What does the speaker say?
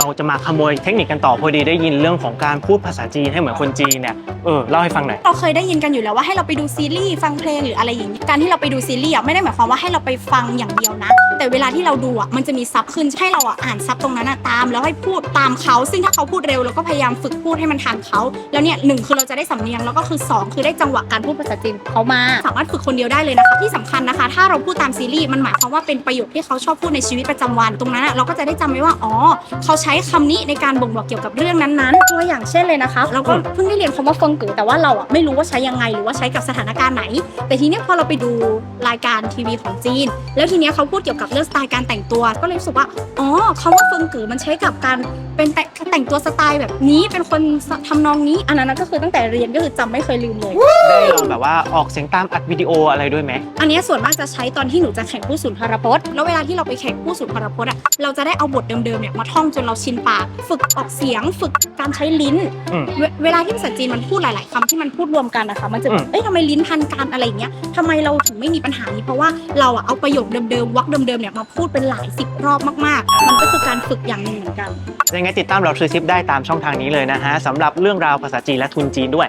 เราจะมาขโมยเทคนิคกันต่อพอดีได้ยินเรื่องของการพูดภาษาจีนให้เหมือนคนจีนเนี่ยเออเล่าให้ฟังหน่อยเราเคยได้ยินกันอยู่แล้วว่าให้เราไปดูซีรีส์ฟังเพลงหรืออะไรอย่างนี้การที่เราไปดูซีรีส์อะไม่ได้หมายความว่าให้เราไปฟังอย่างเดียวนะ แต่เวลาที่เราดูอะมันจะมีซับขึ้นให้เราอะอ่านซับตรงนั้นอะตาม แล้วให้พูดตามเขาซึ่งถ้าเขาพูดเร็วเราก็พยายามฝึกพูดให้มันทันเขาแล้วเนี่ยหนึ่งคือเราจะได้สำเนียงแล้วก็คือสองคือได้จังหวะการพูดภาษาจีนเขามา สามารถฝึกคนเดียวได้เลยนะคะที่สำคัญนะคะ ถ้าเราพูดตามซีรีส์มันหมายความว่าเป็นประโยคที่เขาชอบพูดในชีวิตประจำวันตรงนั้นอะเราก็จะได้จำไว้ว่าอ๋อเขาใช้คำนี้ในการบ่งบอกเกี่ยวกับเรื่องนั้นๆ ตัวอย่างเช่นเลยนะคะเราก็เพิ่งได้เรียนคำว่าเฟิงกือแต่ว่าเราอะไม่รู้ว่าใช้ยังไงหรือว่าใช้กับสถานการณ์ไหน แต่ทีเนี้ยพอเราไปดูรายการทีวีของจีน แล้วทีเนี้ยเขาพูดเกี่ยวกับเรื่องสไตล์การแต่งตัว ก็เลยรู้สึกว่าอ๋อคำว่าเฟิงกือมันใช้กับการเป็นแต่แต่งตัวสไตล์แบบนี้เป็นคนทำนองนี้อันนั้นนะก็คือตั้งแต่เรียนก็คือจำไม่เคยลืมเลยได้ลองแบบว่าออกเสียงตามอัดวิดีโออะไรด้วยไหมอันเนี้ยส่วนมากจะใช้ตอนที่หนูจะแข่งผู้สุนทรพจน์แล้วเวลาที่เราไปแข่งผู้สุนทรพจน์อะเราจะได้เอาบทเดิมๆเนี่ยมาท่องจนเราชินปาก ฝึกออกเสียง ฝึกการใช้ลิ้น อืม เวเวลาที่ภาษาจีนมันพูดหลาย ๆคำที่มันพูดรวมกันนะคะมันจะแบอืบมเอ้ยทำไมลิ้นพันกันอะไรอย่างเงี้ยทำไมเราถึงไม่มีปัญหานี้เพราะว่าเราอะเอาประโยคเดิม ๆวรรคเดิม ๆ เนี่ยมาพูดเป็นหลายสิบรอบมาก ๆ มันก็คือการฝึกอย่างหนึ่งเหมือนกัน ยังไงติดตามเราทรูซิปได้ตามช่องทางนี้เลยนะฮะสำหรับเรื่องราวภาษาจีนและทุนจีนด้วย